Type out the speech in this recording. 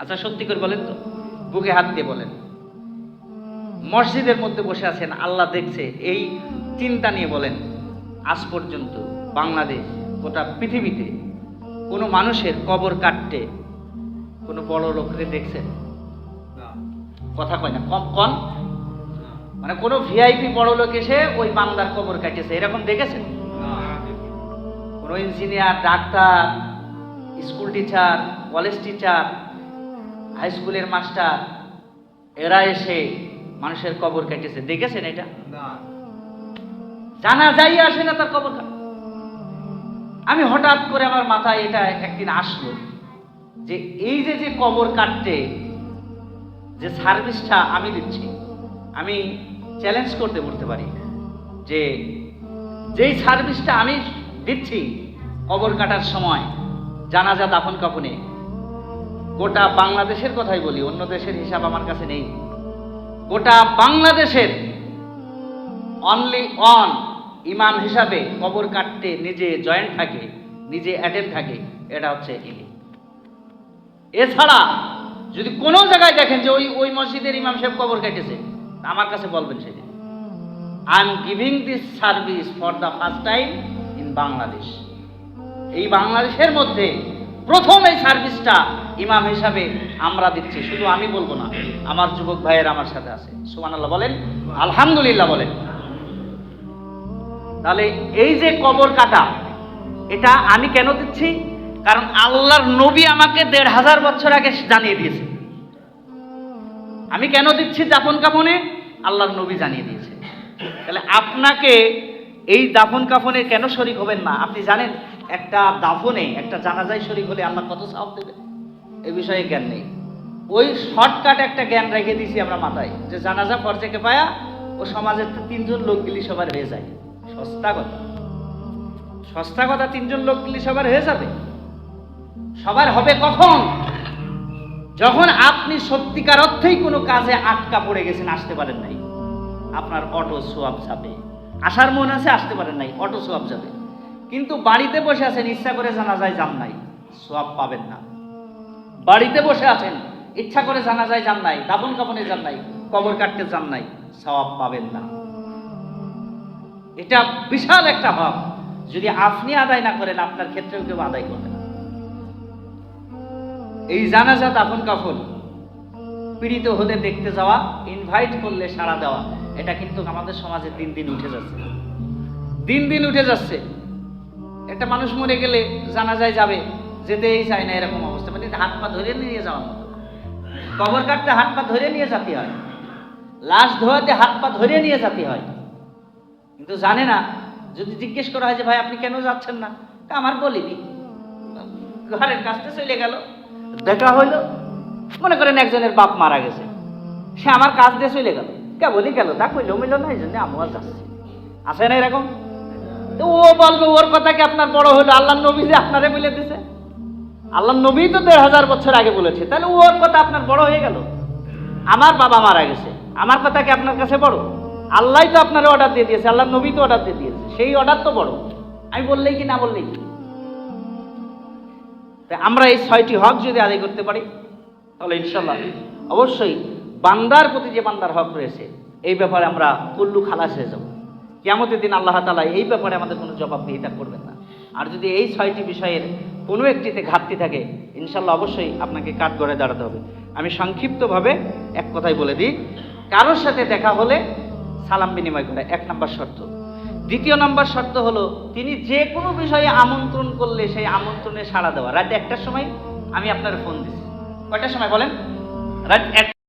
আচ্ছা সত্যি করে বলেন তো। বুকে হাত দিয়ে বলেন। মসজিদের মধ্যে বসে আছেন আল্লাহ দেখছে এই চিন্তা নিয়ে বলেন আজ পর্যন্ত বাংলাদেশ গোটা পৃথিবীতে কোনো মানুষের কবর কাটতে কোনো বড় লোকরে দেখছেন? কথা কয় না কম কন? মানে কোনো ভিআইপি বড় লোক এসে ওই বাংলার কবর কাটিয়েছে এরকম দেখেছেন? কোনো engineer doctor school teacher college teacher high স্কুলের মাস্টার এরা এসে মানুষের কবর কেটেছে দেখেছেন এটা? জানা যাই আসে না তার কবর আমি হঠাৎ করে আমার মাথায় এটা একদিন আসলো যে এই যে যে কবর কাটতে যে সার্ভিসটা আমি দিচ্ছি আমি চ্যালেঞ্জ করতে বলতে পারি যে যেই সার্ভিসটা আমি দিচ্ছি কবর কাটার সময় জানাজা দাফন কাফনে গোটা বাংলাদেশের কথাই বলি, অন্য দেশের হিসাব আমার কাছে নেই। গোটা বাংলাদেশের অনলি অন ইমাম হিসাবে কবর কাটতে নিজে জয়েন্ট থাকে, নিজে অ্যাটেন্ড থাকে, এটা হচ্ছে এছাড়া যদি কোনো জায়গায় দেখেন যে ওই ওই মসজিদের ইমাম সাহেব কবর কেটেছে, আমার কাছে বলবেন সেদিন। I am giving this service for the first time in Bangladesh এই বাংলাদেশের মধ্যে প্রথম এই সার্ভিসটা ইমাম হিসাবে আমরা দিচ্ছি। শুধু আমি বলব না, আমার যুবক ভাইয়ের আমার সাথে আছে। সুমান আল্লাহ বলেন, আলহামদুলিল্লাহ বলেন। তাহলে এই যে কবর কাটা, এটা আমি কেন দিচ্ছি? কারণ আল্লাহর নবী আমাকে দেড় হাজার বছর আগে জানিয়ে দিয়েছে। আমি কেন দিচ্ছি দাফন কাফনে? আল্লাহর নবী জানিয়ে দিয়েছে। তাহলে আপনাকে এই দাফন কাফনে কেন শরিক হবেন না? আপনি জানেন একটা দাফনে, একটা জানাজায় শরিক হলে আল্লাহ কত সাহব দেবে এই বিষয়ে জ্ঞান নেই। ওই শর্টকাট একটা জ্ঞান রেখে দিয়েছি আমরা মাথায়, যে জানাজা পর্যায়কে পায়া ও সমাজের তো তিনজন লোক গিলি সবার হয়ে যায়। সস্তা কথা। সস্তা কথা, তিনজন লোক গিলি সবার হয়ে যাবে। সবার হবে কখন? যখন আপনি সত্যিকার অর্থেই কোনো কাজে আটকা পড়ে গেছেন, আসতে পারেন নাই। আপনার অটো সোয়াব যাবে। আসার মন আছে, আসতে পারেন নাই, অটো সোয়াব যাবে। কিন্তু বাড়িতে বসে আছেন, ইচ্ছা করে জানা যায় যান নাই সোয়াব পাবেন না। বাড়িতে বসে আছেন, ইচ্ছা করে জানা যায় যান নাই দাবন কাপনে যান নাই, কবর কাটতে যান নাই, সওয়াব পাবেন না। এটা বিশাল একটা ভাব যদি আপনি আদায় না করেন, আপনার ক্ষেত্রেও কেউ আদায় করবে না। এই জানাজা, দাফন কাফন, পীড়িত হলে দেখতে যাওয়া ইনভাইট করলে সাড়া দেওয়া, এটা কিন্তু আমাদের সমাজে দিন দিন উঠে যাচ্ছে। দিন দিন উঠে যাচ্ছে। একটা মানুষ মরে গেলে জানাজায় যাবে, যেতেই চায় না এরকম অবস্থা। মানে হাত পা ধরে নিয়ে যাওয়ার মতো। কবর কাটতে হাত পা ধরে নিয়ে যেতে হয়। লাশ ধোয়াতে হাত পা ধরে নিয়ে যেতে হয়। কিন্তু জানে না, যদি জিজ্ঞেস করা হয় যে, ভাই, আপনি কেন যাচ্ছেন না? তা আমার বলিনি। ঘরের কাছতে চলে গেল। দেখা হইল, মনে করেন একজনের বাপ মারা গেছে। সে আমার কাজ দিয়ে চলে গেল। কে বলি গেল? তা কইলো মিলো না এই জন্য আমিও যাচ্ছি। আসে না এরকম? তো ও বলবে, ওর কথা কি আপনার বড় হলো? আল্লাহ নবী যে আপনারে বলে দিছে? আল্লাহ নবী তো দেড় হাজার বছর আগে বলেছে। তাহলে ওর কথা আপনার বড় হয়ে গেল? আমার বাবা মারা গেছে। আমার কথা কি আপনার কাছে বড়? আল্লাহ তো আপনার অর্ডার দিয়ে দিয়েছে, আল্লাহ নবী তো অর্ডার দিয়ে দিয়েছে। সেই অর্ডার তো বড়। আমি বললেই কি, না বললেই কি? আমরা এই ছয়টি হক যদি আদায় করতে পারি, তাহলে ইনশাল্লাহ অবশ্যই বান্দার প্রতি যে বান্দার হক রয়েছে, এই ব্যাপারে আমরা কুল্লু খালাস হয়ে যাব। কেমতের দিন আল্লাহ তালা এই ব্যাপারে আমাদের কোনো জবাবদিহিতা করবেন না। আর যদি এই ছয়টি বিষয়ের কোনো একটিতে ঘাটতি থাকে ইনশাল্লাহ অবশ্যই আপনাকে কাঠ গড়ে দাঁড়াতে হবে। আমি সংক্ষিপ্তভাবে এক কথাই বলে দিই, কারোর সাথে দেখা হলে সালাম বিনিময় করে এক নম্বর শর্ত। দ্বিতীয় নম্বর শর্ত হলো, তিনি যে কোনো বিষয়ে আমন্ত্রণ করলে সেই আমন্ত্রণে সাড়া দেওয়া। রাত একটার সময় আমি আপনার ফোন দিচ্ছি কয়টার সময় বলেন? রাত এক